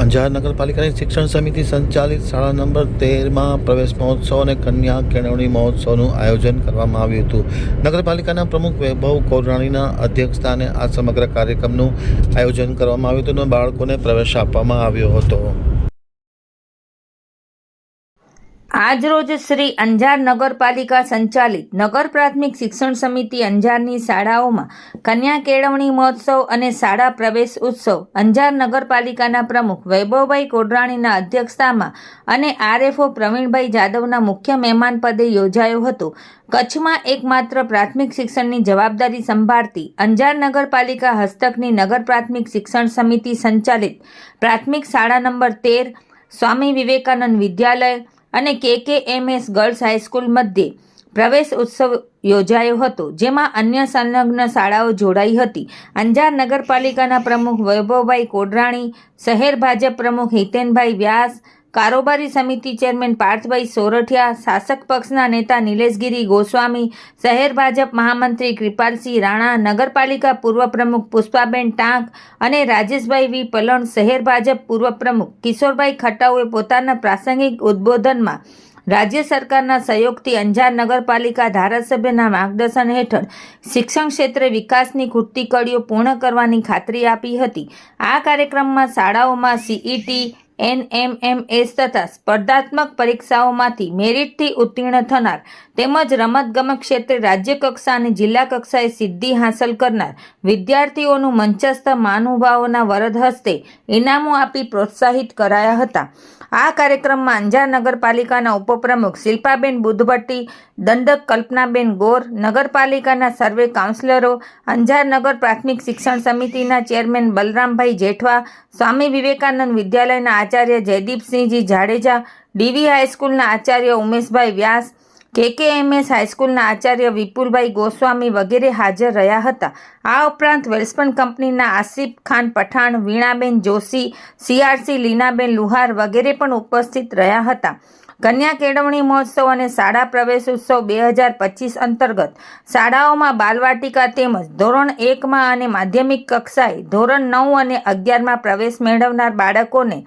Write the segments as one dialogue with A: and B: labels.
A: અંજાર નગરપાલિકાની શિક્ષણ સમિતિ સંચાલિત શાળા નંબર તેરમાં પ્રવેશ મહોત્સવ અને કન્યા કેળવણી મહોત્સવનું આયોજન કરવામાં આવ્યું હતું. નગરપાલિકાના પ્રમુખ વૈભવ કોરાણીના અધ્યક્ષસ્થાને આ સમગ્ર કાર્યક્રમનું આયોજન કરવામાં આવ્યું હતું અને બાળકોને પ્રવેશ આપવામાં આવ્યો હતો.
B: આજરોજ શ્રી અંજાર નગરપાલિકા સંચાલિત નગર પ્રાથમિક શિક્ષણ સમિતિ અંજારની શાળાઓમાં કન્યા કેળવણી મહોત્સવ અને શાળા પ્રવેશ ઉત્સવ અંજાર નગરપાલિકાના પ્રમુખ વૈભવભાઈ કોડરાણીના અધ્યક્ષતામાં અને આરએફઓ પ્રવીણભાઈ જાદવના મુખ્ય મહેમાન પદે યોજાયો હતો. કચ્છમાં એકમાત્ર પ્રાથમિક શિક્ષણની જવાબદારી સંભાળતી અંજાર નગરપાલિકા હસ્તકની નગર પ્રાથમિક શિક્ષણ સમિતિ સંચાલિત પ્રાથમિક શાળા નંબર તેર સ્વામી વિવેકાનંદ વિદ્યાલય અને કેકેએમએસ ગર્લ્સ હાઈસ્કૂલ મધ્યે પ્રવેશ ઉત્સવ યોજાયો હતો, જેમાં અન્ય સંલગ્ન શાળાઓ જોડાઈ હતી. અંજાર નગરપાલિકાના પ્રમુખ વૈભવભાઈ કોડરાણી, શહેર ભાજપ પ્રમુખ હિતેનભાઈ વ્યાસ કારોબારી સમિતિ ચેરમેન પાર્થભાઈ સોરઠિયા, શાસક પક્ષના નેતા નિલેશગીરી ગોસ્વામી, શહેર ભાજપ મહામંત્રી કૃપાલસિંહ રાણા, નગરપાલિકા પૂર્વ પ્રમુખ પુષ્પાબેન ટાંક અને રાજેશભાઈ વી પલણ, શહેર ભાજપ પૂર્વ પ્રમુખ કિશોરભાઈ ખટ્ટાઓએ પોતાના પ્રાસંગિક ઉદ્બોધનમાં રાજ્ય સરકારના સહયોગથી અંજાર નગરપાલિકા ધારાસભ્યના માર્ગદર્શન હેઠળ શિક્ષણ ક્ષેત્રે વિકાસની ખૂટતી કડીઓ પૂર્ણ કરવાની ખાતરી આપી હતી. આ કાર્યક્રમમાં શાળાઓમાં સીઈટી એનએમએમએસ તથા સ્પર્ધાત્મક પરીક્ષાઓમાંથી મેરિટથી ઉત્તીર્ણ થનાર તેમજ રમતગમત ક્ષેત્રે રાજ્ય કક્ષા અને જિલ્લા કક્ષાએ સિદ્ધિ હાંસલ કરનાર વિદ્યાર્થીઓનું મંચસ્થ મહાનુભાવોના વરદ હસ્તે ઇનામો આપી પ્રોત્સાહિત કરાયા હતા. આ કાર્યક્રમમાં અંજાર નગરપાલિકાના ઉપપ્રમુખ શિલ્પાબેન બુધભટ્ટી, દંડક કલ્પનાબેન ગોર, નગરપાલિકાના સર્વે કાઉન્સિલરો, અંજાર નગર પ્રાથમિક શિક્ષણ સમિતિના ચેરમેન બલરામભાઈ જેઠવા, સ્વામી વિવેકાનંદ વિદ્યાલયના આચાર્ય જયદીપસિંહજી જાડેજા, ડીવી હાઈસ્કૂલના આચાર્ય ઉમેશભાઈ વ્યાસ, કેકેએમએસ હાઈસ્કૂલના આચાર્ય વિપુલભાઈ ગોસ્વામી વગેરે હાજર રહ્યા હતા. આ ઉપરાંત વેલ્સપન કંપનીના આસિફ ખાન પઠાણ, વીણાબેન જોશી, સીઆરસી લીનાબેન લુહાર વગેરે પણ ઉપસ્થિત રહ્યા હતા. કન્યા કેળવણી મહોત્સવ અને શાળા પ્રવેશ ઉત્સવ બે હજાર પચીસ અંતર્ગત શાળાઓમાં બાલવાટિકા તેમજ ધોરણ એકમાં અને માધ્યમિક કક્ષાએ ધોરણ નવ અને અગિયારમાં પ્રવેશ મેળવનાર બાળકોને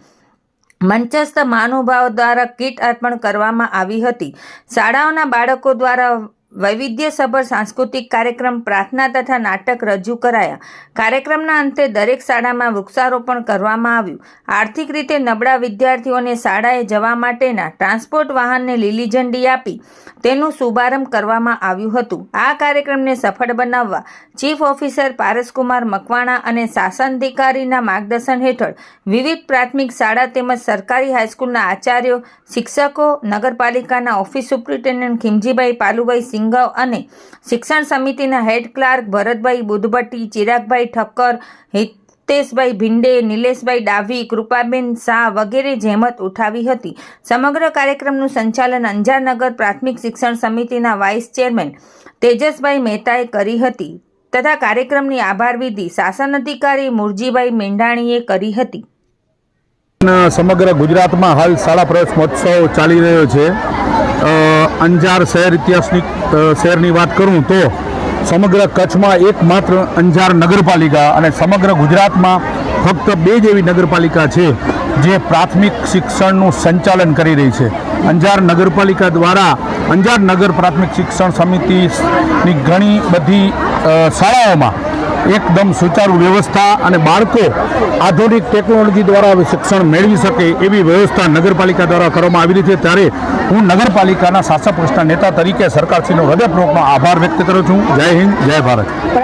B: મંચસ્થ મહાનુભાવો દ્વારા કીટ અર્પણ કરવામાં આવી હતી. શાળાઓના બાળકો દ્વારા વૈવિધ્યસભર સાંસ્કૃતિક કાર્યક્રમ, પ્રાર્થના તથા નાટક રજૂ કરાયા. કાર્યક્રમના અંતે દરેક શાળામાં વૃક્ષારોપણ કરવામાં આવ્યું. આર્થિક રીતે નબળા વિદ્યાર્થીઓને શાળાએ જવા માટેના ટ્રાન્સપોર્ટ વાહનને લીલી ઝંડી આપી તેનું શુભારંભ કરવામાં આવ્યું હતું. આ કાર્યક્રમને સફળ બનાવવા ચીફ ઓફિસર પારસકુમાર મકવાણા અને શાસનાધિકારીના માર્ગદર્શન હેઠળ વિવિધ પ્રાથમિક શાળા તેમજ સરકારી હાઈસ્કૂલના આચાર્યો, શિક્ષકો, નગરપાલિકાના ઓફિસ સુપ્રિન્ટેન્ડન્ટ ખીમજીભાઈ પાલુભાઈ સિંઘવ અને શિક્ષણ સમિતિના હેડ ક્લાર્ક ભરતભાઈ બુધભટ્ટી, ચિરાગભાઈ ઠક્કર, હિતેશભાઈ ભિંડે, નિલેશભાઈ ડાભી, કૃપાબેન શાહ વગેરે જહેમત ઉઠાવી હતી. સમગ્ર કાર્યક્રમનું સંચાલન અંજારનગર પ્રાથમિક શિક્ષણ સમિતિના વાઇસ ચેરમેન તેજસભાઈ મહેતાએ કરી હતી તથા કાર્યક્રમની આભાર વિધિ શાસન અધિકારી મુરજીભાઈ મેંઢાણીએ કરી હતી.
C: સમગ્ર ગુજરાતમાં હાલ શાળા પ્રવેશ મહોત્સવ ચાલી રહ્યો છે. અંજાર શહેર ઇતિહાસની શહેરની વાત કરું તો સમગ્ર કચ્છમાં એકમાત્ર અંજાર નગરપાલિકા અને સમગ્ર ગુજરાતમાં ફક્ત બે જ એવી નગરપાલિકા છે જે પ્રાથમિક શિક્ષણનું સંચાલન કરી રહી છે. અંજાર નગરપાલિકા દ્વારા અંજાર નગર પ્રાથમિક શિક્ષણ સમિતિની ઘણી બધી શાળાઓમાં એકદમ સુચારુ વ્યવસ્થા અને બાળકો આધુનિક ટેકનોલોજી દ્વારા શિક્ષણ મેળવી શકે એવી વ્યવસ્થા નગરપાલિકા દ્વારા કરવામાં આવી રહી છે. ત્યારે હું નગરપાલિકાના શાસક પક્ષના નેતા તરીકે સરકારશ્રીનો હૃદયપૂર્વકનો આભાર વ્યક્ત કરું છું. જય હિન્દ, જય ભારત.